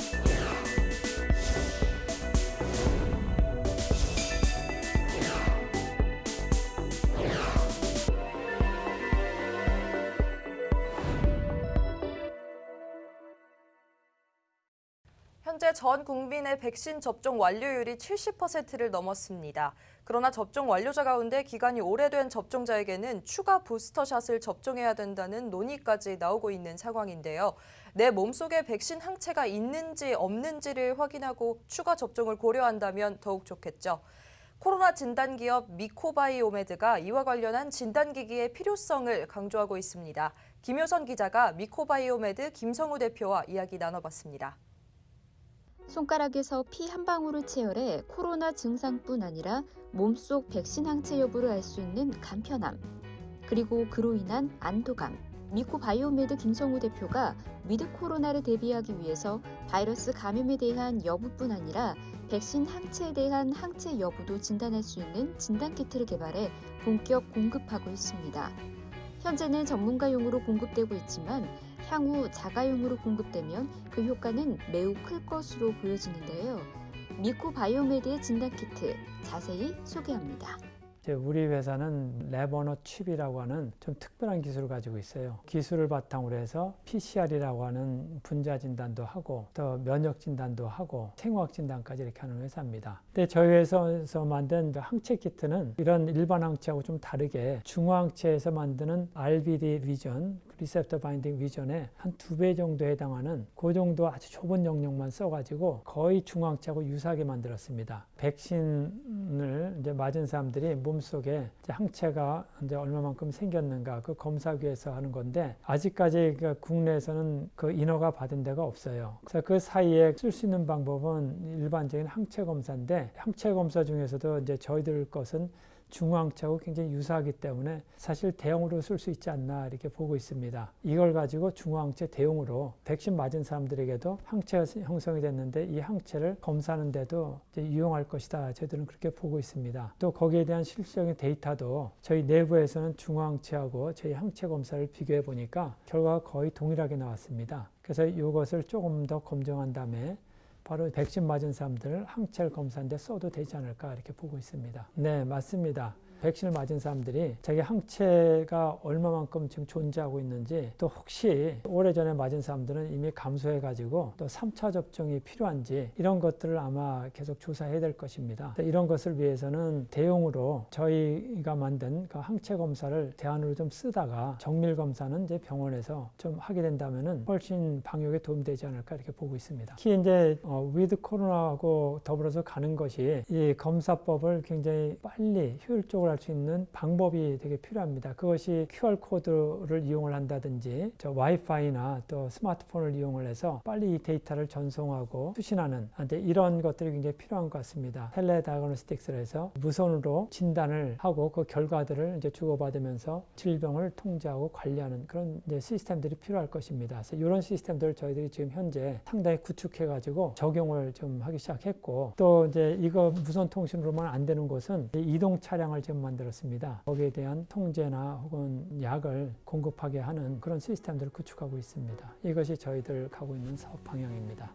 you 현재 전 국민의 백신 접종 완료율이 70%를 넘었습니다. 그러나 접종 완료자 가운데 기간이 오래된 접종자에게는 추가 부스터샷을 접종해야 된다는 논의까지 나오고 있는 상황인데요. 내 몸속에 백신 항체가 있는지 없는지를 확인하고 추가 접종을 고려한다면 더욱 좋겠죠. 코로나 진단 기업 미코바이오메드가 이와 관련한 진단 기기의 필요성을 강조하고 있습니다. 김효선 기자가 미코바이오메드 김성우 대표와 이야기 나눠봤습니다. 손가락에서 피 한 방울을 채열해 코로나 증상뿐 아니라 몸속 백신 항체 여부를 알 수 있는 간편함, 그리고 그로 인한 안도감. 미코 바이오메드 김성우 대표가 위드 코로나를 대비하기 위해서 바이러스 감염에 대한 여부뿐 아니라 백신 항체에 대한 항체 여부도 진단할 수 있는 진단 키트를 개발해 본격 공급하고 있습니다. 현재는 전문가용으로 공급되고 있지만 향후 자가용으로 공급되면 그 효과는 매우 클 것으로 보여지는데요. 미코 바이오메드의 진단 키트 자세히 소개합니다. 우리 회사는 레버너 칩이라고 하는 좀 특별한 기술을 가지고 있어요. 기술을 바탕으로 해서 PCR이라고 하는 분자 진단도 하고 또 면역 진단도 하고 생화학 진단까지 이렇게 하는 회사입니다. 근데 저희 회사에서 만든 항체 키트는 이런 일반 항체하고 좀 다르게 중화항체에서 만드는 RBD 위전, 리셉터 바인딩 위전에 한두 배 정도 해당하는 그 정도 아주 좁은 영역만 써가지고 거의 중화항체하고 유사하게 만들었습니다. 백신 을 이제 맞은 사람들이 몸속에 항체가 이제 얼마만큼 생겼는가 그 검사기에서 하는 건데 아직까지 그 국내에서는 그 인허가 받은 데가 없어요. 그래서 그 사이에 쓸 수 있는 방법은 일반적인 항체 검사인데 항체 검사 중에서도 이제 저희들 것은 중화항체하고 굉장히 유사하기 때문에 사실 대용으로 쓸 수 있지 않나 이렇게 보고 있습니다. 이걸 가지고 중화항체 대용으로 백신 맞은 사람들에게도 항체가 형성이 됐는데 이 항체를 검사하는데도 이제 유용할 것이다. 저희들은 그렇게 보고 있습니다. 또 거기에 대한 실질적인 데이터도 저희 내부에서는 중화항체하고 저희 항체 검사를 비교해 보니까 결과가 거의 동일하게 나왔습니다. 그래서 이것을 조금 더 검증한 다음에 바로 백신 맞은 사람들을 항체를 검사하는데 써도 되지 않을까 이렇게 보고 있습니다. 네, 맞습니다. 백신을 맞은 사람들이 자기 항체가 얼마만큼 지금 존재하고 있는지 또 혹시 오래전에 맞은 사람들은 이미 감소해 가지고 또 3차 접종이 필요한지 이런 것들을 아마 계속 조사해야 될 것입니다. 이런 것을 위해서는 대용으로 저희가 만든 그 항체 검사를 대안으로 좀 쓰다가 정밀 검사는 이제 병원에서 좀 하게 된다면은 훨씬 방역에 도움되지 않을까 이렇게 보고 있습니다. 특히 이제 어, 위드 코로나하고 더불어서 가는 것이 이 검사법을 굉장히 빨리 효율적으로 할 수 있는 방법이 되게 필요합니다. 그것이 QR 코드를 이용을 한다든지 저 와이파이나 또 스마트폰을 이용을 해서 빨리 이 데이터를 전송하고 수신하는 이런 것들이 굉장히 필요한 것 같습니다. 텔레다이그노스틱스를 해서 무선으로 진단을 하고 그 결과들을 이제 주고받으면서 질병을 통제하고 관리하는 그런 시스템들이 필요할 것입니다. 그래서 이런 시스템들을 저희들이 지금 현재 상당히 구축해 가지고 적용을 좀 하기 시작했고 또 이제 이거 무선 통신으로만 안 되는 곳은 이동 차량을 지금 만들었습니다. 거기에 대한 통제나 혹은 약을 공급하게 하는 그런 시스템들을 구축하고 있습니다. 이것이 저희들 가고 있는 사업 방향입니다.